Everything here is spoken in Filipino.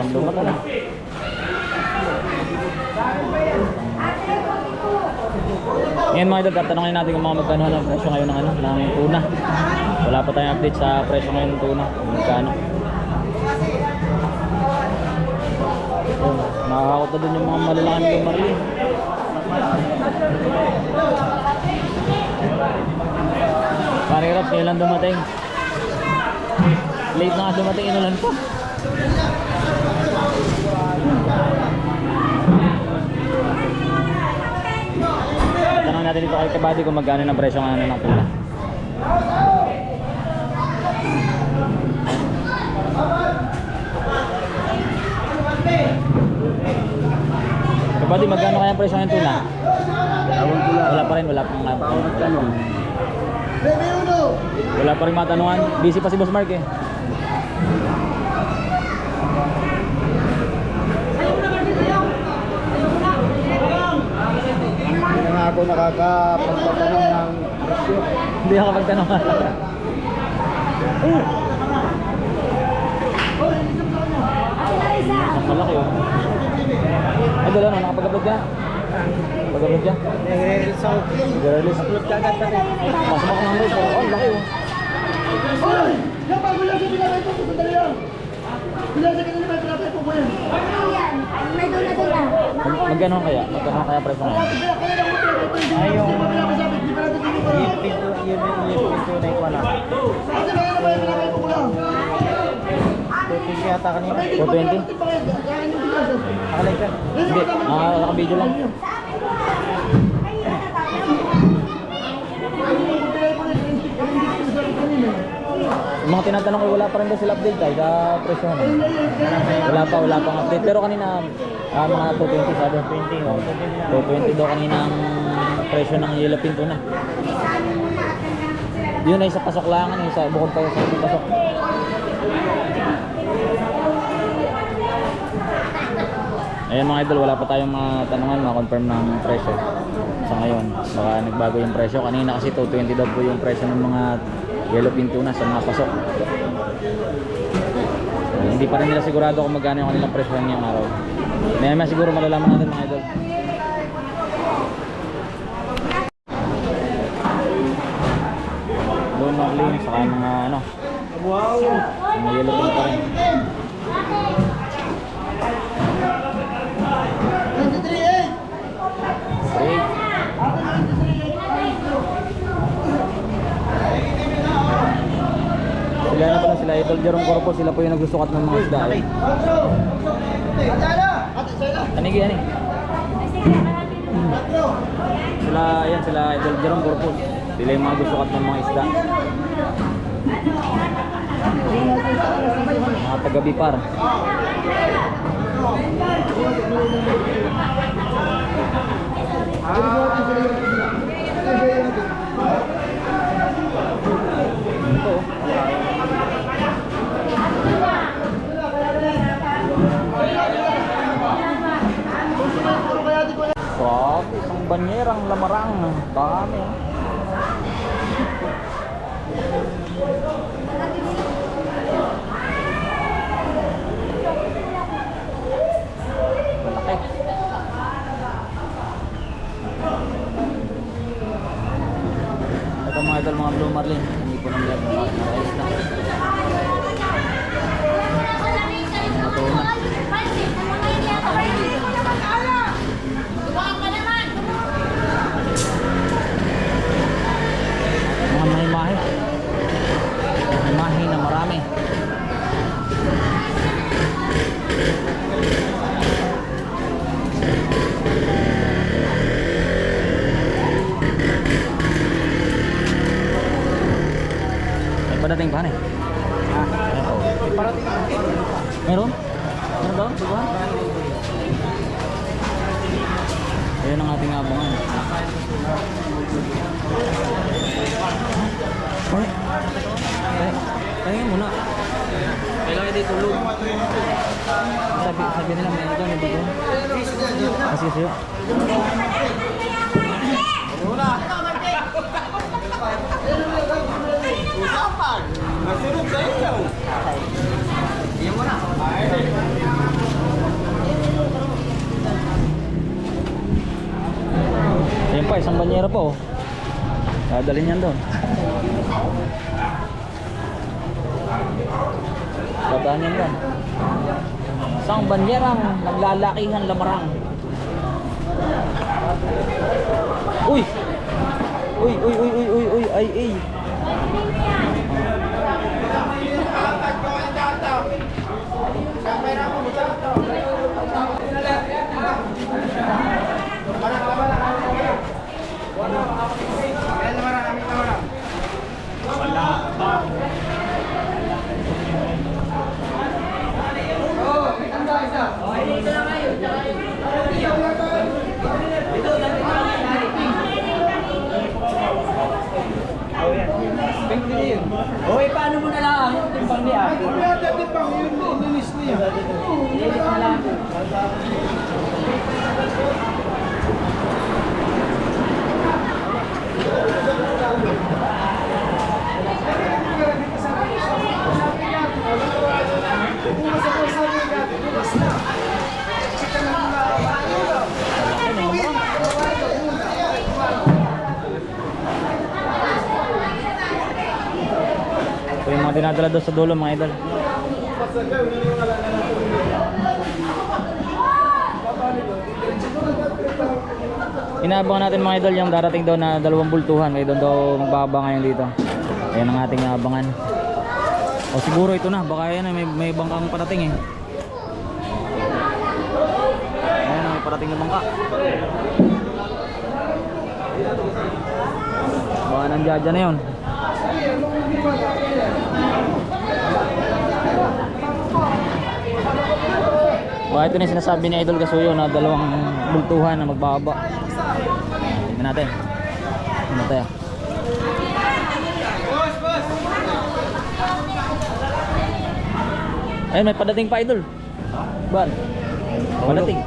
akong lumato na. Ngayon mga idol, tatanungin natin kung mga magkano ang presyo ngayon ng ano, ng tuna. Wala pa tayong update sa presyo ngayon ng tuna. Magkano. Yun, Nakakakot na dun yung mga malalaking lumarli. Parang Raps, kailan dumating? Late na nga dumating, inulan pa. Tanong natin dito kay Kabady kung magkano ng presyo ng ano ng tuna. Kabady, magkano kaya ang presyo ng tuna? Wala pa rin, wala pang. Wala pa rin matanungan. Busy pa si Boss Mark eh. Hindi na nga ako nakakapagpatanong ng presyo. Hindi ako magtanong. Ang malaki oh. Ay, dala no, nakapag-upload ka? Pag-upload ka? Nag-release ako. Nag-release. Upload ka agad pati. Masama ko ng release. Oh, laki oh. Mag- Magkano kaya? Magkano kaya presyo ngayon? Ay, yung... Pinto, yung pinto na ikaw na. Tuting yata kanina. 420? Nakalay ka. Hindi, ah, naka-video lang. Yung mga tinatanong ko, wala pa rin daw sila update ay sa presyo. ano. Wala pa, wala pang update. Pero kanina, ah, mga 220 sabi. 20. oh, 220 daw kanina ang presyo ng yellow pinto na. Yun ay sa pasok lang, ano, sa bukod pa sa pasok. Ayan mga idol, wala pa tayong mga tanungan, ma-confirm ng presyo sa ngayon. Baka nagbago yung presyo. Kanina kasi 220 daw po yung presyo ng mga yellow pinto na sa mga pasok. Hindi pa rin nila sigurado kung magkano yung kanilang presyo ngayong araw. Maya maya siguro malalaman natin mga idol. Doon Marlene, saka yung mga ano, Wow! mga yellow pinto rin. Great. Sila na pala sila, Idol Jerome Corpo, sila po yung nagsusukat ng mga isda. eh. Anigi, ani? Sila, yan, sila Idol Jerome Corpo. Sila yung mga gusukat ng mga isda. Mga taga-bipar. Ito, oh. Grabe, isang banyerang lamarang. Dami. May padating pa eh. Ah, Ayan. parating. Meron? Meron doon? Buwan? Ayan ang ating abangan. Ay, ay, Tingin muna. Kailangan dito tulog. Sabi, sabi nila may ito, may dugo. Kasi siyo. Banyera pa oh. Dadalhin yan doon. Dadaan yan doon. Isang banyerang naglalakihan lamarang. Uy! Uy, uy, uy, uy, uy, uy, ay, ay. Ito yung mga dinadala doon sa dulo mga idol. Inaabangan natin mga idol yung darating daw na dalawang bultuhan. Kaya doon daw magbaba ngayon dito. Ayan ang ating aabangan. O siguro ito na. Baka yan may, may bangkang parating eh. Ayan may parating na bangka. Baka nandiyan na yun. Baka ito na yung sinasabi ni Idol Kasuyo na dalawang bultuhan na magbaba. Tignan natin. Ano tayo? Ayun, may padating pa Idol. Ban? Padating.